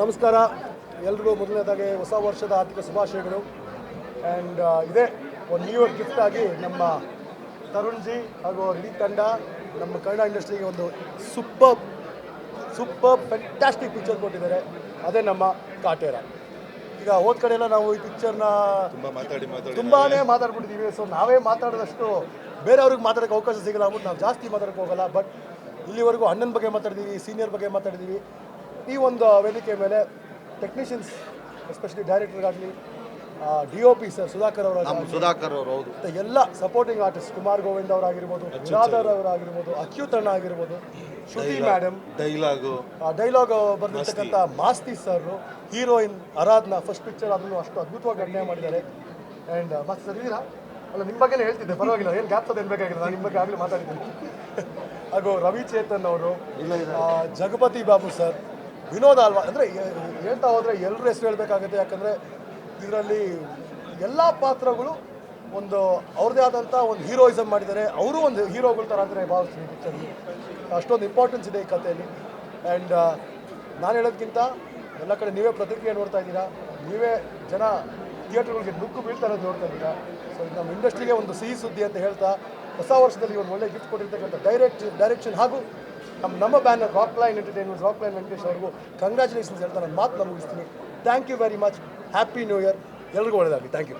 ನಮಸ್ಕಾರ. ಎಲ್ರಿಗೂ ಮೊದಲನೇದಾಗಿ ಹೊಸ ವರ್ಷದ ಆರ್ಥಿಕ ಶುಭಾಶಯಗಳು. ಆ್ಯಂಡ್ ಇದೇ ಒಂದು ನ್ಯೂ ಇಯರ್ ಗಿಫ್ಟ್ ಆಗಿ ನಮ್ಮ ತರುಣ್ ಜಿ ಹಾಗೂ ಅವ್ರ ಇಡೀ ತಂಡ ನಮ್ಮ ಕನ್ನಡ ಇಂಡಸ್ಟ್ರಿಗೆ ಒಂದು ಸೂಪರ್ ಸೂಪರ್ ಫ್ಯಾಂಟಾಸ್ಟಿಕ್ ಪಿಕ್ಚರ್ ಕೊಟ್ಟಿದ್ದಾರೆ. ಅದೇ ನಮ್ಮ ಕಾಟೇರ. ಈಗ ಹೋದ ಕಡೆ ಎಲ್ಲ ನಾವು ಈ ಪಿಕ್ಚರ್ನ ತುಂಬಾ ಮಾತಾಡಿ ಮಾತಾಡಿ ತುಂಬಾನೇ ಮಾತಾಡ್ಬಿಟ್ಟಿದ್ದೀವಿ. ಸೊ ನಾವೇ ಮಾತಾಡಿದಷ್ಟು ಬೇರೆಯವ್ರಿಗೆ ಮಾತಾಡೋಕೆ ಅವಕಾಶ ಸಿಗಲ್ಲ ಅಂದ್ಬಿಟ್ಟು ನಾವು ಜಾಸ್ತಿ ಮಾತಾಡೋಕ್ಕೆ ಹೋಗಲ್ಲ ಬಟ್ ಇಲ್ಲಿವರೆಗೂ ಅಣ್ಣನ ಬಗ್ಗೆ ಮಾತಾಡಿದ್ದೀವಿ ಸೀನಿಯರ್ ಬಗ್ಗೆ ಮಾತಾಡಿದ್ದೀವಿ ಈ ಒಂದು ವೇದಿಕೆ ಮೇಲೆ technicians especially ಡೈರೆಕ್ಟರ್ಗಾಗಲಿ D O P sir Sudhakar ಅವರ ಸುಧಾಕರ್ ಅವರು ಹೌದು. ಎಲ್ಲ ಸಪೋರ್ಟಿಂಗ್ ಆರ್ಟಿಸ್ಟ್ ಕುಮಾರ್ ಗೋವಿಂದ್ ಅವರಾಗಿರ್ಬೋದು ಬಿರಾದರ್ ಅವರಾಗಿರ್ಬೋದು ಅಕ್ಯುತ್ ಅಣ್ಣ ಆಗಿರ್ಬೋದು Shruti madam dialogue dialogue ಬರೆದಿರ್ತಕ್ಕಂಥ Masti sir heroine Aradhana first picture ಅದನ್ನು ಅಷ್ಟು ಅದ್ಭುತವಾಗಿ ಅಭಿನಯ ಮಾಡಿದ್ದಾರೆ. ಆ್ಯಂಡ್ ಮಾಸ್ತಿ ಸರ್ ಇದ್ದೀರಾ? ಅಲ್ಲ ನಿಮ್ಮ ಬಗ್ಗೆ ಹೇಳ್ತಿದ್ದೆ ಪರವಾಗಿಲ್ಲ. ಏನು ಗ್ಯಾಪ್ ಏನು ಬೇಕಾಗಿಲ್ಲ ನಾನು ನಿಮ್ಮ ಬಗ್ಗೆ ಆಗಲೇ ಮಾತಾಡಿದ್ದೀನಿ. ಹಾಗೂ ರವಿ ಚೇತನ್ ಅವರು ಜಗಪತಿ ಬಾಬು ಸರ್ ವಿನೋದ್ ಅಲ್ವಾ? ಅಂದರೆ ಹೇಳ್ತಾ ಹೋದರೆ ಎಲ್ಲರೂ ಹೆಸರು ಹೇಳಬೇಕಾಗುತ್ತೆ. ಯಾಕಂದರೆ ಇದರಲ್ಲಿ ಎಲ್ಲ ಪಾತ್ರಗಳು ಒಂದು ಅವ್ರದ್ದೇ ಆದಂಥ ಒಂದು ಹೀರೋಯಿಸಮ್ ಮಾಡಿದ್ದಾರೆ. ಅವರು ಒಂದು ಹೀರೋಗಳ ಥರ ಅಂದರೆ ಭಾವಿಸ್ತೀನಿ ಪಿಕ್ಚರ್ ಅಷ್ಟೊಂದು ಇಂಪಾರ್ಟೆನ್ಸ್ ಇದೆ ಈ ಕಥೆಯಲ್ಲಿ. ಆ್ಯಂಡ್ ನಾನು ಹೇಳೋದಕ್ಕಿಂತ ಎಲ್ಲ ಕಡೆ ನೀವೇ ಪ್ರತಿಕ್ರಿಯೆ ನೋಡ್ತಾ ಇದ್ದೀರಾ. ನೀವೇ ಜನ ಥಿಯೇಟ್ರ್ಗಳಿಗೆ ನುಗ್ಗು ಬೀಳ್ತಾ ಇರೋದು ನೋಡ್ತಾ ಇದ್ದೀರಾ? ಸೊ ನಮ್ಮ ಇಂಡಸ್ಟ್ರಿಗೆ ಒಂದು ಸಿಹಿ ಸುದ್ದಿ ಅಂತ ಹೇಳ್ತಾ ಹೊಸ ವರ್ಷದಲ್ಲಿ ಇವರು ಒಳ್ಳೆ ಗಿಫ್ಟ್ ಕೊಟ್ಟಿರ್ತಕ್ಕಂಥ ಡೈರೆಕ್ಟ್ ಡೈರೆಕ್ಷನ್ ಹಾಗೂ ನಮ್ಮ ನಮ್ಮ banner Rockline entertainment Rockline Venkatesh ಅವ್ರಿಗೂ ಕಂಗ್ರ್ಯಾಚುಲೇಷನ್ಸ್ ಹೇಳ್ತಾ ನಾನು ಮಾತು ಮುಗಿಸ್ತೀನಿ. Thank you very much happy new year ಎಲ್ರಿಗೂ ಒಳ್ಳೆಯದಾಗಲಿ ಥ್ಯಾಂಕ್ ಯು